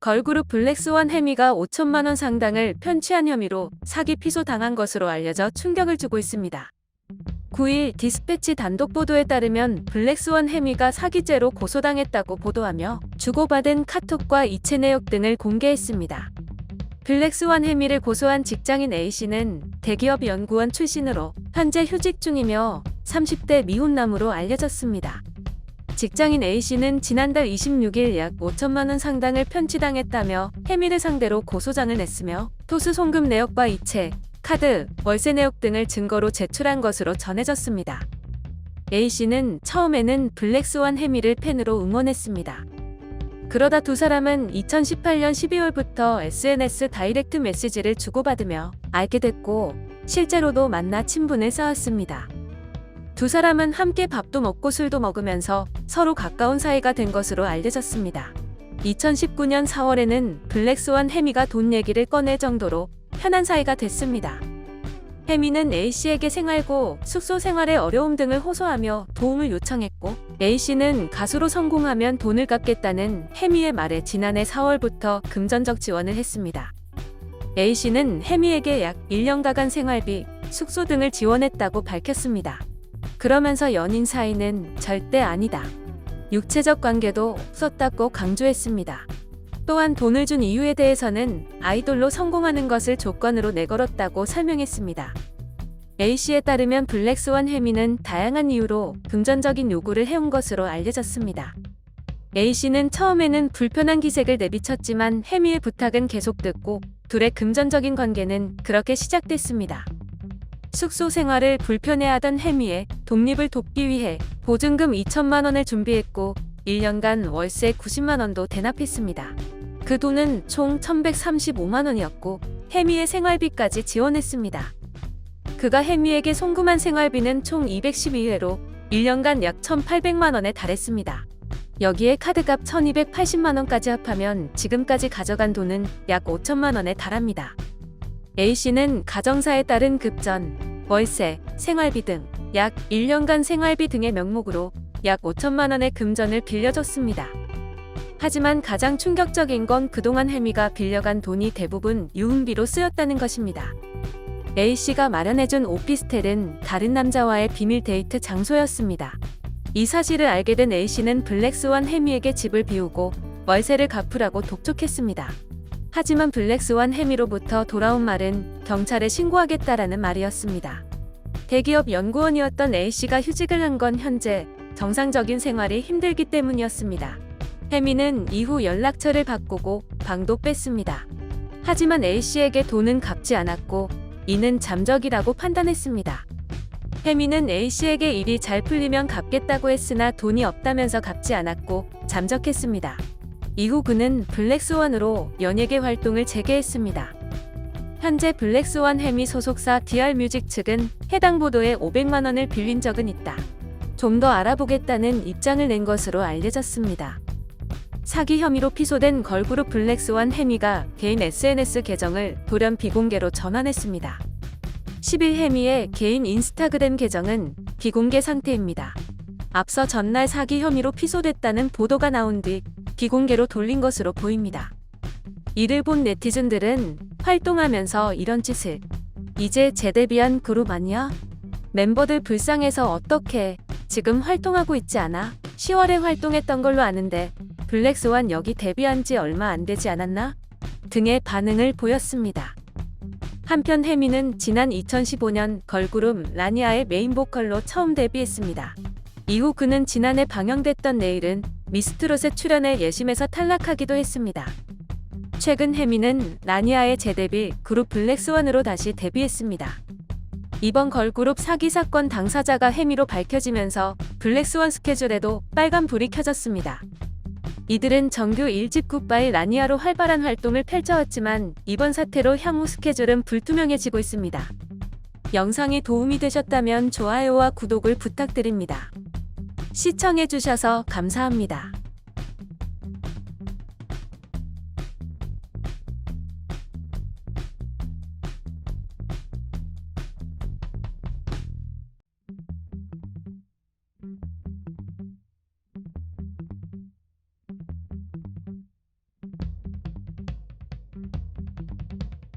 걸그룹 블랙스완 해미가 5천만 원 상당을 편취한 혐의로 사기 피소 당한 것으로 알려져 충격을 주고 있습니다. 9일 디스패치 단독 보도에 따르면 블랙스완 해미가 사기죄로 고소당했다고 보도하며 주고받은 카톡과 이체 내역 등을 공개했습니다. 블랙스완 해미를 고소한 직장인 A씨는 대기업 연구원 출신으로 현재 휴직 중이며 30대 미혼남으로 알려졌습니다. 직장인 A씨는 지난달 26일 약 5천만 원 상당을 편취당했다며 해미를 상대로 고소장을 냈으며 토스 송금 내역과 이체, 카드, 월세 내역 등을 증거로 제출한 것으로 전해졌습니다. A씨는 처음에는 블랙스완 해미를 팬으로 응원했습니다. 그러다 두 사람은 2018년 12월부터 SNS 다이렉트 메시지를 주고받으며 알게 됐고 실제로도 만나 친분을 쌓았습니다. 두 사람은 함께 밥도 먹고 술도 먹으면서 서로 가까운 사이가 된 것으로 알려졌습니다. 2019년 4월에는 블랙스완 해미가 돈 얘기를 꺼낼 정도로 편한 사이가 됐습니다. 해미는 A씨에게 생활고 숙소 생활의 어려움 등을 호소하며 도움을 요청했고 A씨는 가수로 성공하면 돈을 갚겠다는 해미의 말에 지난해 4월부터 금전적 지원을 했습니다. A씨는 해미에게 약 1년가간 생활비, 숙소 등을 지원했다고 밝혔습니다. 그러면서 연인 사이는 절대 아니다. 육체적 관계도 없었다고 강조했습니다. 또한 돈을 준 이유에 대해서는 아이돌로 성공하는 것을 조건으로 내걸었다고 설명했습니다. A씨에 따르면 블랙스완 해미는 다양한 이유로 금전적인 요구를 해온 것으로 알려졌습니다. A씨는 처음에는 불편한 기색을 내비쳤지만 해미의 부탁은 계속 듣고 둘의 금전적인 관계는 그렇게 시작됐습니다. 숙소 생활을 불편해하던 해미의 독립을 돕기 위해 보증금 2천만 원을 준비했고 1년간 월세 90만 원도 대납했습니다. 그 돈은 총 1,135만 원이었고 해미의 생활비까지 지원했습니다. 그가 해미에게 송금한 생활비는 총 212회로 1년간 약 1,800만 원에 달했습니다. 여기에 카드값 1,280만 원까지 합하면 지금까지 가져간 돈은 약 5천만 원에 달합니다. A씨는 가정사에 따른 급전, 월세, 생활비 등 약 1년간 생활비 등의 명목으로 약 5천만 원의 금전을 빌려줬습니다. 하지만 가장 충격적인 건 그동안 해미가 빌려간 돈이 대부분 유흥비로 쓰였다는 것입니다. A씨가 마련해준 오피스텔은 다른 남자와의 비밀 데이트 장소였습니다. 이 사실을 알게 된 A씨는 블랙스완 해미에게 집을 비우고 월세를 갚으라고 독촉했습니다. 하지만 블랙스완 해미로부터 돌아온 말은 경찰에 신고하겠다라는 말이었습니다. 대기업 연구원이었던 A씨가 휴직을 한 건 현재 정상적인 생활이 힘들기 때문이었습니다. 해미는 이후 연락처를 바꾸고 방도 뺐습니다. 하지만 A씨에게 돈은 갚지 않았고 이는 잠적이라고 판단했습니다. 해미는 A씨에게 일이 잘 풀리면 갚겠다고 했으나 돈이 없다면서 갚지 않았고 잠적했습니다. 이후 그는 블랙스완으로 연예계 활동을 재개했습니다. 현재 블랙스완 해미 소속사 DR뮤직 측은 해당 보도에 500만 원을 빌린 적은 있다. 좀 더 알아보겠다는 입장을 낸 것으로 알려졌습니다. 사기 혐의로 피소된 걸그룹 블랙스완 해미가 개인 SNS 계정을 돌연 비공개로 전환했습니다. 10일 해미의 개인 인스타그램 계정은 비공개 상태입니다. 앞서 전날 사기 혐의로 피소됐다는 보도가 나온 뒤 비공개로 돌린 것으로 보입니다. 이를 본 네티즌들은 활동하면서 이런 짓을 이제 재데뷔한 그룹 아니야? 멤버들 불쌍해서 어떻게 지금 활동하고 있지 않아? 10월에 활동했던 걸로 아는데 블랙스완 여기 데뷔한 지 얼마 안 되지 않았나? 등의 반응을 보였습니다. 한편 해미는 지난 2015년 걸그룹 라니아의 메인 보컬로 처음 데뷔했습니다. 이후 그는 지난해 방영됐던 내일은 미스트롯에 출연해 예심에서 탈락하기도 했습니다. 최근 해미는 라니아의 재데뷔 그룹 블랙스완으로 다시 데뷔했습니다. 이번 걸그룹 사기 사건 당사자가 해미로 밝혀지면서 블랙스완 스케줄에도 빨간 불이 켜졌습니다. 이들은 정규 1집 굿바이 라니아로 활발한 활동을 펼쳐왔지만 이번 사태로 향후 스케줄은 불투명해지고 있습니다. 영상이 도움이 되셨다면 좋아요와 구독을 부탁드립니다. 시청해주셔서 감사합니다.